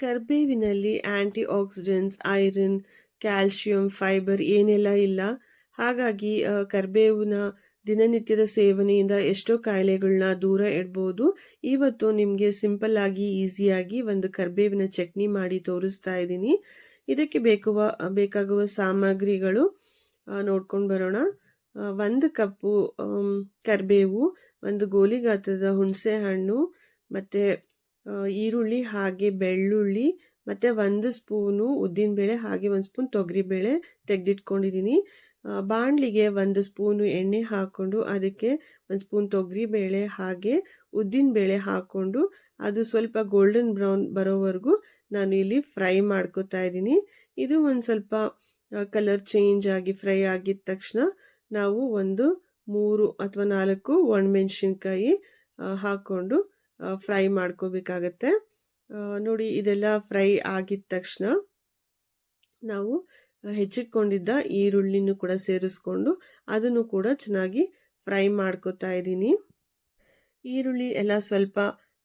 ಕರ್ಬೇವಿನಲ್ಲಿ anti oxidants iron, calcium, fibre ಏನೆಲ್ಲ ಇಲ್ಲ. ಹಾಗಾಗಿ ಕರ್ಬೇವಿನ ದಿನನಿತ್ಯದ ಸೇವನೆಯಿಂದ ಎಷ್ಟೋ ಕಾಯಿಲೆಗಳನ್ನ ದೂರ ಇಡ್ಬೋದು. ಇವತ್ತು ನಿಮಗೆ ಸಿಂಪಲ್ ಆಗಿ ಈಸಿಯಾಗಿ ಒಂದು ಕರ್ಬೇವಿನ ಚಟ್ನಿ ಮಾಡಿ ತೋರಿಸ್ತಾ ಇದ್ದೀನಿ. ಇದಕ್ಕೆ ಬೇಕುವ, ಬೇಕಾಗುವ ಸಾಮಗ್ರಿಗಳು ನೋಡ್ಕೊಂಡು ಬರೋಣ. ಒಂದು ಕಪ್ಪು ಕರ್ಬೇವು, ಒಂದು ಗೋಲಿ ಗಾತ್ರದ ಹುಣಸೆ ಹಣ್ಣು ಮತ್ತು ಈರುಳ್ಳಿ, ಹಾಗೆ ಬೆಳ್ಳುಳ್ಳಿ, ಮತ್ತು ಒಂದು ಸ್ಪೂನು ಉದ್ದಿನಬೇಳೆ, ಹಾಗೆ ಒಂದು ಸ್ಪೂನ್ ತೊಗರಿಬೇಳೆ ತೆಗೆದಿಟ್ಕೊಂಡಿದ್ದೀನಿ. ಬಾಣಲಿಗೆ ಒಂದು ಸ್ಪೂನು ಎಣ್ಣೆ ಹಾಕ್ಕೊಂಡು ಅದಕ್ಕೆ ಒಂದು ಸ್ಪೂನ್ ತೊಗರಿಬೇಳೆ, ಹಾಗೆ ಉದ್ದಿನಬೇಳೆ ಹಾಕ್ಕೊಂಡು ಅದು ಸ್ವಲ್ಪ ಗೋಲ್ಡನ್ ಬ್ರೌನ್ ಬರೋವರೆಗೂ ನಾನು ಇಲ್ಲಿ ಫ್ರೈ ಮಾಡ್ಕೋತಾ ಇದ್ದೀನಿ. ಇದು ಒಂದು ಸ್ವಲ್ಪ ಕಲರ್ ಚೇಂಜ್ ಆಗಿ ಫ್ರೈ ಆಗಿದ ತಕ್ಷಣ ನಾವು ಒಂದು ಮೂರು ಅಥವಾ ನಾಲ್ಕು ಒಣಮೆಣ್ಸಿನ್ಕಾಯಿ ಹಾಕ್ಕೊಂಡು ಫ್ರೈ ಮಾಡ್ಕೋಬೇಕಾಗತ್ತೆ. ನೋಡಿ ಇದೆಲ್ಲ ಫ್ರೈ ಆಗಿದ ತಕ್ಷಣ ನಾವು ಹೆಚ್ಚಿಟ್ಕೊಂಡಿದ್ದ ಈರುಳ್ಳಿನೂ ಕೂಡ ಸೇರಿಸ್ಕೊಂಡು ಅದನ್ನು ಕೂಡ ಚೆನ್ನಾಗಿ ಫ್ರೈ ಮಾಡ್ಕೋತಾ ಇದ್ದೀನಿ. ಈರುಳ್ಳಿ ಎಲ್ಲ ಸ್ವಲ್ಪ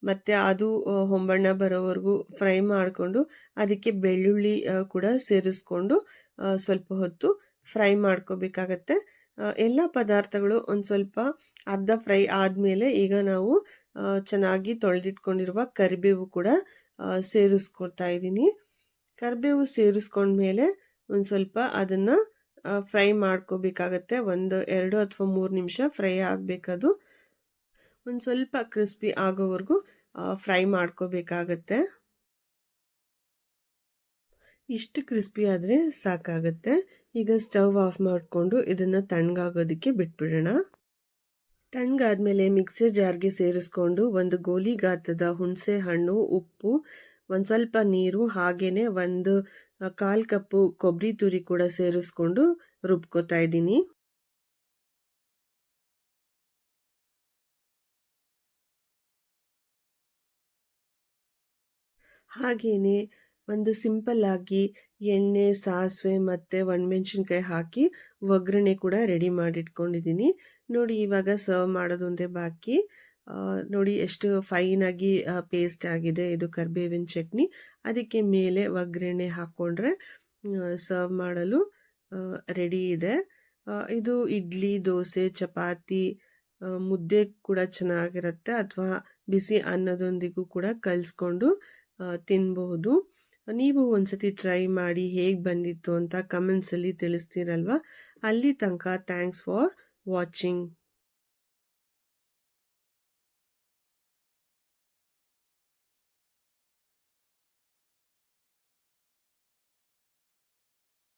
ಮತ್ತೆ ಅದು ಹೊಂಬಣ್ಣ ಬರೋವರೆಗೂ ಫ್ರೈ ಮಾಡಿಕೊಂಡು ಅದಕ್ಕೆ ಬೆಳ್ಳುಳ್ಳಿ ಕೂಡ ಸೇರಿಸ್ಕೊಂಡು ಸ್ವಲ್ಪ ಹೊತ್ತು ಫ್ರೈ ಮಾಡ್ಕೋಬೇಕಾಗತ್ತೆ. ಎಲ್ಲ ಪದಾರ್ಥಗಳು ಒಂದು ಸ್ವಲ್ಪ ಅರ್ಧ ಫ್ರೈ ಆದಮೇಲೆ ಈಗ ನಾವು ಚೆನ್ನಾಗಿ ತೊಳೆದಿಟ್ಕೊಂಡಿರುವ ಕರಿಬೇವು ಕೂಡ ಸೇರಿಸ್ಕೊಡ್ತಾ ಇದ್ದೀನಿ. ಕರಿಬೇವು ಸೇರಿಸ್ಕೊಂಡ್ಮೇಲೆ ಒಂದು ಸ್ವಲ್ಪ ಅದನ್ನು ಫ್ರೈ ಮಾಡ್ಕೋಬೇಕಾಗತ್ತೆ. ಒಂದು, ಎರಡು ಅಥವಾ ಮೂರು ನಿಮಿಷ ಫ್ರೈ ಆಗಬೇಕದು. ಒಂದು ಸ್ವಲ್ಪ ಕ್ರಿಸ್ಪಿ ಆಗೋವರೆಗೂ ಫ್ರೈ ಮಾಡ್ಕೋಬೇಕಾಗತ್ತೆ. ಇಷ್ಟು ಕ್ರಿಸ್ಪಿ ಆದರೆ ಸಾಕಾಗುತ್ತೆ. ಈಗ ಸ್ಟವ್ ಆಫ್ ಮಾಡಿಕೊಂಡು ಇದನ್ನು ತಣ್ಣಗಾಗೋದಕ್ಕೆ ಬಿಟ್ಬಿಡೋಣ. ತಣ್ಣಗಾದ್ಮೇಲೆ ಮಿಕ್ಸರ್ ಜಾರ್ಗೆ ಸೇರಿಸ್ಕೊಂಡು ಒಂದು ಗೋಲಿ ಗಾತ್ರದ ಹುಣಸೆ ಹಣ್ಣು, ಉಪ್ಪು, ಒಂದು ಸ್ವಲ್ಪ ನೀರು ಹಾಗೇ ಒಂದು ಕಾಲು ಕಪ್ಪು ಕೊಬ್ಬರಿ ತುರಿ ಕೂಡ ಸೇರಿಸ್ಕೊಂಡು ರುಬ್ಕೋತಾ ಇದ್ದೀನಿ. ಹಾಗೇನೆ ಒಂದು ಸಿಂಪಲ್ ಆಗಿ ಎಣ್ಣೆ, ಸಾಸಿವೆ ಮತ್ತು ಒಣಮೆಣ್ಸಿನ್ಕಾಯಿ ಹಾಕಿ ಒಗ್ಗರಣೆ ಕೂಡ ರೆಡಿ ಮಾಡಿಟ್ಕೊಂಡಿದ್ದೀನಿ. ನೋಡಿ ಇವಾಗ ಸರ್ವ್ ಮಾಡೋದೊಂದೇ ಬಾಕಿ. ನೋಡಿ ಎಷ್ಟು ಫೈನಾಗಿ ಪೇಸ್ಟ್ ಆಗಿದೆ ಇದು ಕರಿಬೇವಿನ ಚಟ್ನಿ. ಅದಕ್ಕೆ ಮೇಲೆ ಒಗ್ಗರಣೆ ಹಾಕ್ಕೊಂಡ್ರೆ ಸರ್ವ್ ಮಾಡಲು ರೆಡಿ ಇದೆ. ಇದು ಇಡ್ಲಿ, ದೋಸೆ, ಚಪಾತಿ ಮುದ್ದೆ ಕೂಡ ಚೆನ್ನಾಗಿರುತ್ತೆ. ಅಥವಾ ಬಿಸಿ ಅನ್ನದೊಂದಿಗೂ ಕೂಡ ಕಲಿಸ್ಕೊಂಡು ತಿನ್ಬಹುದು. ನೀವು ಒಂದ್ಸತಿ ಟ್ರೈ ಮಾಡಿ ಹೇಗೆ ಬಂದಿತ್ತು ಅಂತ ಕಮೆಂಟ್ಸಲ್ಲಿ ತಿಳಿಸ್ತೀರಲ್ವ? ಅಲ್ಲಿ ತನಕ ಥ್ಯಾಂಕ್ಸ್ ಫಾರ್ ವಾಚಿಂಗ್